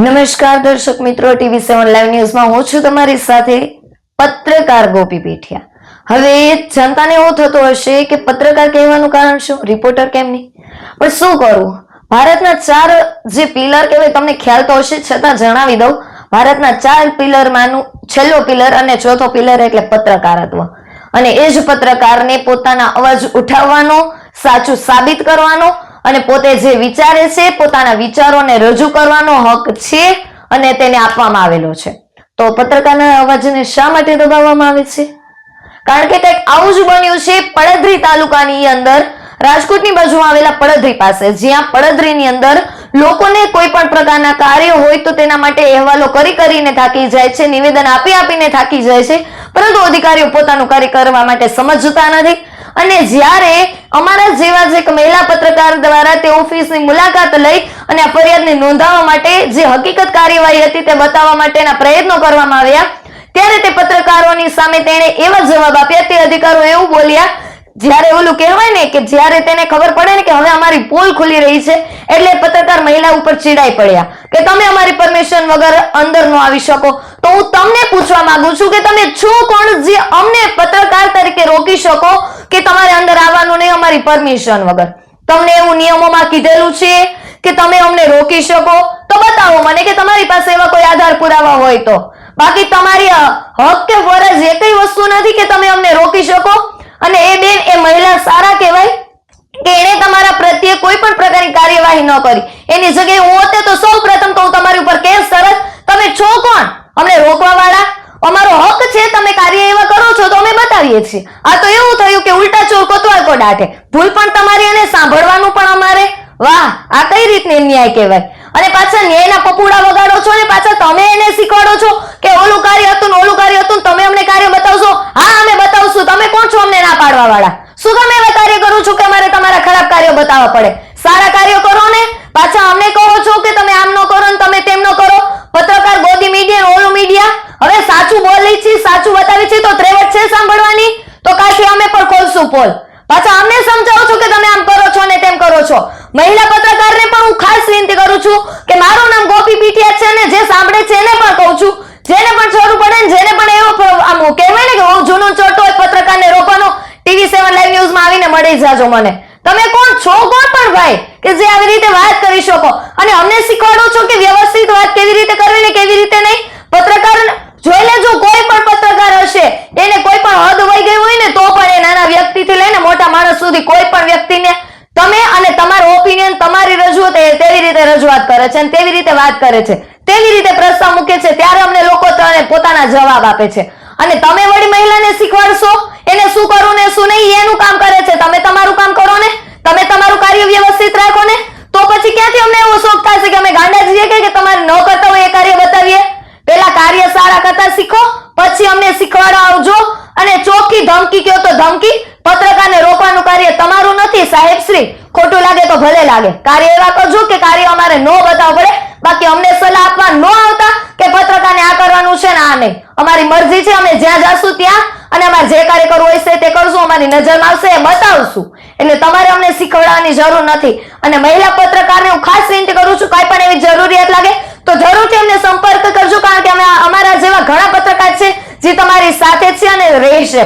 નમસ્કાર દર્શક મિત્રો, ટીવી સેવન લાઈવ ન્યૂઝમાં હું છું તમારી સાથે પત્રકાર ગોપી પીઠિયા. હવે જનતાને એવું થતું હશે કે પત્રકાર કહેવાનું કારણ શું? રિપોર્ટર કેમ નહીં? પણ શું કરવું ભારતના ચાર જે પિલર કહેવાય તમને ખ્યાલ તો હશે, છતાં જણાવી દઉં. ભારતના ચાર પિલરમાંનું છેલ્લો પિલર અને ચોથો પિલર એટલે પત્રકારત્વ. અને એ જ પત્રકારને પોતાના અવાજ ઉઠાવવાનો, સાચું સાબિત કરવાનો અને પોતે જે વિચારે છે, પોતાના વિચારોને રજૂ કરવાનો હક છે અને તેને આપવામાં આવેલો છે. તો પત્રકારના અવાજને શા માટે દબાવવામાં આવે છે? કારણ કે કંઈક આવું જ બન્યું છે પડદરી તાલુકાની અંદર, રાજકોટની બાજુમાં આવેલા પડદરી પાસે, જ્યાં પડદરીની અંદર લોકોને કોઈ પણ પ્રકારના કાર્ય હોય તો તેના માટે અહેવાલો કરી કરીને થાકી જાય છે, નિવેદન આપી આપીને થાકી જાય છે, પરંતુ અધિકારીઓ પોતાનું કાર્ય કરવા માટે સમજતા નથી. અને જ્યારે અમારા જેવા જ મહિલા પત્રકાર દ્વારા તે ઓફિસની મુલાકાત લઈ અને આ ફરિયાદને નોંધાવવા માટે જે હકીકત કાર્યવાહી હતી તે બતાવવા માટેના પ્રયત્નો કરવામાં આવ્યા. ત્યારે તે પત્રકારોની સામે તેણે એવા જવાબ આપ્યા. તે અધિકારો એવું બોલ્યા, જ્યારે ઓલું કહેવાય ને કે જ્યારે તેને ખબર પડે ને કે હવે અમારી પોલ ખુલી રહી છે, એટલે પત્રકાર મહિલા ઉપર ચીડાઈ પડ્યા. કે તમે અમારી પરમિશન વગર અંદર ન આવી શકો. તો હું તમને પૂછવા માંગુ છું કે તમે છો કોણ જે અમને પત્રકાર તરીકે રોકી શકો? કે તમારે અંદર આવવાનું નહીં અમારી પરમિશન વગર. તમને એવું નિયમોમાં કીધેલું છે કે તમે અમને રોકી શકો, તો બતાવો મને કે તમારી પાસે એવા કોઈ આધાર પુરાવા હોય તો. બાકી તમારી હક કે ફરજ એ કઈ વસ્તુ નથી કે તમે અમને રોકી શકો. અને એ બેન, એ મહિલા સારા કહેવાય કે એણે તમારા પ્રત્યે કોઈ પણ પ્રકારની કાર્યવાહી ન કરી. એની જગ્યાએ હું હોતે તો સૌ પ્રથમ તો હું તમારી ઉપર કેસ સરસ. તમે છો કોણ? અમને રોકવા વાળા અમારો હક છે તમે કાર્ય એવા કરો છો તો અમે બતાવીએ છીએ. આ તો એવું થયું કે ઉલટા ચોર કોતવાલ કો દાઢે ભૂલ પણ તમારી અને સાંભળવાનું પણ અમારે. વાહ, આ કઈ રીતની ન્યાય કહેવાય? અને પાછા ન્યાયના પપુડા વગાડો છો ને પાછા તમે એને શીખવાડો છો કે ઓલું કાર્ય હતું ઓલું કાર્ય હતું તમે અમને કાર્ય બતાવશો? હા, અમે બતાવશું. તમે કોણ છો અમને ના પાડવા વાળા શું તમે એવા કાર્ય કરું છું કે અમારે તમારા ખરાબ કાર્યો બતાવવા પડે? સારા કાર્યો કરો ને. પાછા અમને કહો છો કે તમે આમ ન કરો ને તમે તેમ ન કરો પત્રકાર ગોદી મીડિયા ને ઓલું મીડિયા હવે સાચું બોલી છે સાચું બતાવી છે તો ત્રેવટ છે સાંભળવાની તો કાલથી અમે પોલ પાછા અમને સમજાવો છો કે તમે આમ કરો છો ને તેમ કરો છો? મહિલા પત્રકારને પણ હું ખાસ વિનંતી કરું છું કે મારું નામ ગોપી પીઠિયા છે ને જે સાંભળે છે એને પણ કહું છું. જેને પણ જરૂર પડે ને જેને પણ એવો આમ કહેવાય ને કે જૂનું ચોટો હોય પત્રકારને રોકવાનો ટીવી સેવન લાઈવ ન્યૂઝમાં આવીને મળી જાજો મને. તમે કોણ છો કોણ પણ ભાઈ કે જે આવી રીતે વાત કરી શકો? અને અમને શીખવાડો છો કે વ્યવસ્થિત વાત કેવી રીતે કરવી ને કેવી રીતે નહીં પત્રકાર જોઈ લેજો કોઈ પણ પત્રકાર હશે એને કોઈ પણ હદ વહી ગઈ હોય ને તો પણ એ નાના વ્યક્તિથી લઈને મોટા માણસ સુધી કોઈ પણ વ્યક્તિને તમે અને તમારો ઓપિનિયન તમારી રજૂઆત એ તેવી રીતે રજૂઆત કરે છે અને તેવી રીતે વાત કરે છે? તેવી રીતે પ્રસ્તાવ મૂકે છે? ત્યારે અમને લોકો તને પોતાના જવાબ આપે છે. અને તમે વળી મહિલાને શીખવાડશો? એને શું કરવું ને શું નહીં? એનું કામ કરે છે. તમે તમારું કામ કરો ને? તમે તમારું કાર્ય વ્યવસ્થિત રાખો ને? તો પછી ક્યાંથી અમને એવો શોખ થશે કે અમે ગાંડા જઈએ કે તમારે ન કરતા હોય એ કાર્ય બતાવીએ? પેલા કાર્ય સારા કરતા શીખો, પછી અમને શીખવાડવા આવજો. અને ચોખ્ખી ધમકી કયો તો ધમકી પત્રકારને રોકવાનું કાર્ય તમારું નથી સાહેબ શ્રી, ખોટું લાગે તો ભલે લાગે. કાર્ય એવા કરજો કે કાર્ય અમારે નો બતાવવું પડે. બાકી અમને સલાહ આપવા નો આવતા કે પત્રકારને આ કરવાનું છે ને આ નહીં. અમારી મરજી છે, અમે જ્યાં જાશું ત્યાં અને અમારે જે કાર્ય કરવું હોય છે તે કરશું, અમારી નજરમાં આવશે એ બતાવશું. એટલે તમારે અમને શીખવાડવાની જરૂર નથી. અને મહિલા પત્રકારને હું ખાસ વિનંતી કરું છું, કાંઈ પણ એવી જરૂરિયાત લાગે તો જરૂરથી અમને સંપર્ક કરજો, કારણ કે અમે અમારા જેવા ઘણા પત્રકાર છે જે તમારી સાથે છે અને રહેશે.